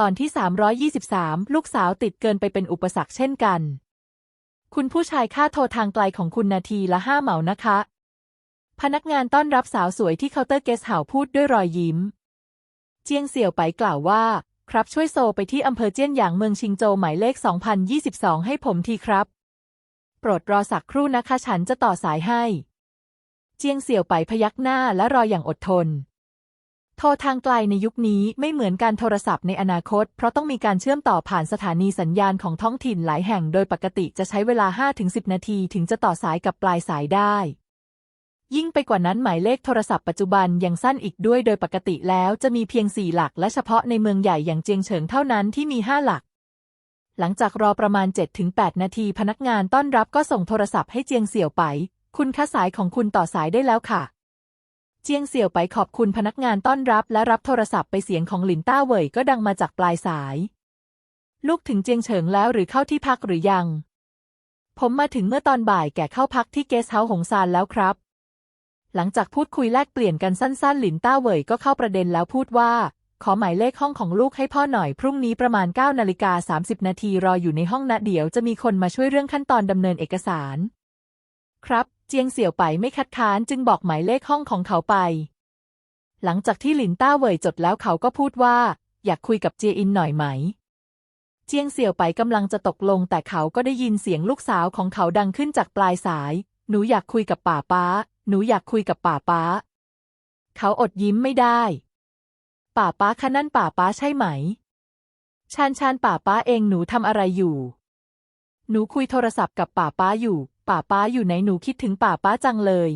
ตอนที่ 323 ลูกสาวติดเกินไปเป็นอุปสรรคเช่นกัน คุณผู้ชายค่าโทรทางไกลของคุณนาทีละห้าเหมานะคะ พนักงานต้อนรับสาวสวยที่เคาน์เตอร์เกสต์เฮาส์พูดด้วยรอยยิ้ม เจียงเสี่ยวไปกล่าวว่า ครับช่วยโซไปที่อำเภอเจี้ยนหยางเมืองชิงโจวหมายเลข 2022 ให้ผมทีครับ โปรดรอสักครู่นะคะฉันจะต่อสายให้ เจียงเสี่ยวไปพยักหน้าและรออย่างอดทน โทรทางไกลในยุคนี้ไม่เหมือนการโทรศัพท์ในอนาคต เพราะต้องมีการเชื่อมต่อผ่านสถานีสัญญาณของท้องถิ่นหลายแห่งโดยปกติจะใช้เวลา 5-10 นาทีถึงจะต่อสายกับปลายสายได้ยิ่งไปกว่านั้นหมายเลขโทรศัพท์ปัจจุบันยังสั้นอีกด้วยโดยปกติแล้วจะมีเพียง 4 หลัก และเฉพาะในเมืองใหญ่อย่างเจียงเฉิงเท่านั้นที่มี 5 หลัก หลังจากรอประมาณ 7-8 นาทีพนักงานต้อนรับก็ส่งโทรศัพท์ให้เจียงเสี่ยวไป คุณคะสายของคุณต่อสายได้แล้วค่ะ เจียงเสี่ยวไปขอบคุณพนักงานต้อนรับและรับโทรศัพท์ไปเสียงของหลินต้าเหวยก็ดังมาจากปลายสาย ลูกถึงเจียงเฉิงแล้วหรือเข้าที่พักหรือยัง ผมมาถึงเมื่อตอนบ่ายแก่เข้าพักที่เกสต์เฮาส์หงซานแล้วครับ หลังจากพูดคุยแลกเปลี่ยนกันสั้น ๆ หลินต้าเหวยก็เข้าประเด็นแล้วพูดว่า ขอหมายเลขห้องของลูกให้พ่อหน่อยพรุ่งนี้ประมาณ9นาฬิกา30นาทีรออยู่ในห้องนะเดี๋ยวจะมีคนมาช่วยเรื่องขั้นตอนดำเนินเอกสาร ครับ เจียงเสี่ยวไปไม่คัดค้านจึงบอกหมายเลขห้องของเขาไป หลังจากที่หลินต้าเหวยจดแล้วเขาก็พูดว่า อยากคุยกับเจียอินหน่อยไหม เจียงเสี่ยวไปกำลังจะตกลง แต่เขาก็ได้ยินเสียงลูกสาวของเขาดังขึ้นจากปลายสาย หนูอยากคุยกับป่าป้า หนูอยากคุยกับป่าป้า เขาอดยิ้มไม่ได้ ป่าป้าคะนั่นป่าป้าใช่ไหม ชานชานป่าป้าเองหนูทำอะไรอยู่ หนูคุยโทรศัพท์กับป่าป้าอยู่ป่าป้าอยู่ไหนหนูคิดถึงป่าป้าจังเลย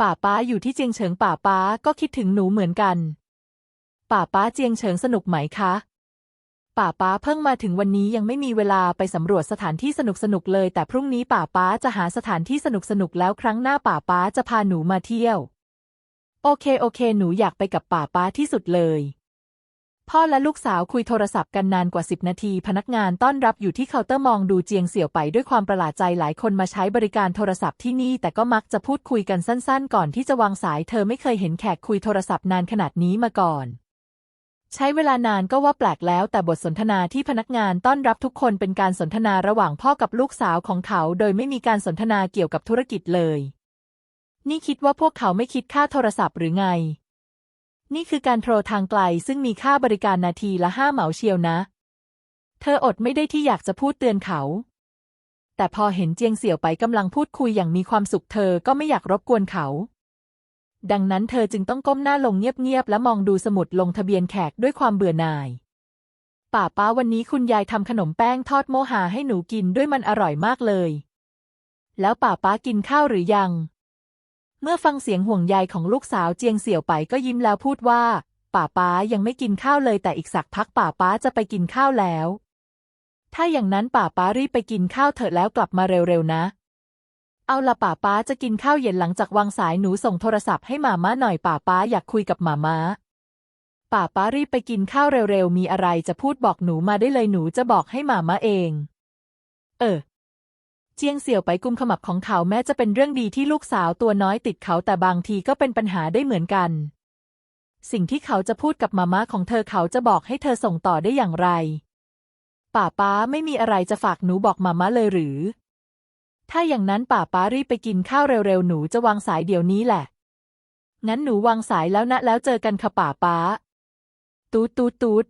ป่าป้าอยู่ที่เจียงเฉิงป่าป้าก็คิดถึงหนูเหมือนกัน ป่าป้าเจียงเฉิงสนุกไหมคะ ป่าป้าเพิ่งมาถึงวันนี้ยังไม่มีเวลาไปสำรวจสถานที่สนุกสนุกเลย แต่พรุ่งนี้ป่าป้าจะหาสถานที่สนุกสนุกแล้วครั้งหน้าป่าป้าจะพาหนูมาเที่ยว โอเคโอเค หนูอยากไปกับป่าป้าที่สุดเลย พ่อและลูกสาวคุยโทรศัพท์กันนานกว่าสิบนาที พนักงานต้อนรับอยู่ที่เคาน์เตอร์มองดูเจียงเสี่ยวไปด้วยความประหลาดใจหลายคนมาใช้บริการโทรศัพท์ที่นี่ แต่ก็มักจะพูดคุยกันสั้นๆ ก่อนที่จะวางสายเธอไม่เคยเห็นแขกคุยโทรศัพท์นานขนาดนี้มาก่อน ใช้เวลานานก็ว่าแปลกแล้วแต่บทสนทนาที่พนักงานต้อนรับทุกคนเป็นการสนทนาระหว่างพ่อกับลูกสาวของเขา โดยไม่มีการสนทนาเกี่ยวกับธุรกิจเลย นี่คิดว่าพวกเขาไม่คิดค่าโทรศัพท์หรือไง นี่คือการโทรทางไกลซึ่งมีค่าบริการนาทีละห้าเหมาเชียวนะ เธออดไม่ได้ที่อยากจะพูดเตือนเขา แต่พอเห็นเจียงเสี่ยวไปกำลังพูดคุยอย่างมีความสุขเธอก็ไม่อยากรบกวนเขา ดังนั้นเธอจึงต้องก้มหน้าลงเงียบๆและมองดูสมุดลงทะเบียนแขกด้วยความเบื่อหน่าย ป่าป้าวันนี้คุณยายทำขนมแป้งทอดโมหาให้หนูกินด้วยมันอร่อยมากเลย แล้วป่าป้ากินข้าวหรือยัง เมื่อฟังเสียงห่วงใยของลูกสาวเจียงเสี่ยวไปก็ยิ้มแล้วพูดว่า ป่าป้ายังไม่กินข้าวเลยแต่อีกสักพักป่าป้าจะไปกินข้าวแล้ว ถ้าอย่างนั้นป่าป้ารีบไปกินข้าวเถอะแล้วกลับมาเร็วๆนะ เอาละป่าป้าจะกินข้าวเย็นหลังจากวางสายหนูส่งโทรศัพท์ให้หมาม้าหน่อยป่าป้าอยากคุยกับหมาม้าป่าป้ารีบไปกินข้าวเร็วๆมีอะไรจะพูดบอกหนูมาได้เลยหนูจะบอกให้หมาม้าเอง เออ เจียงเสี่ยวไปกุมขมับของเขาแม้จะเป็นเรื่องดีที่ลูกสาวตัวน้อยติดเขาแต่บางทีก็เป็นปัญหาได้เหมือนกัน สิ่งที่เขาจะพูดกับมาม่าของเธอเขาจะบอกให้เธอส่งต่อได้อย่างไร ป่าป้าไม่มีอะไรจะฝากหนูบอกมาม่าเลยหรือ ถ้าอย่างนั้นป่าป้ารีบไปกินข้าวเร็วๆหนูจะวางสายเดี๋ยวนี้แหละ งั้นหนูวางสายแล้วนะแล้วเจอกันค่ะป่าป้า ตูดตูดตูด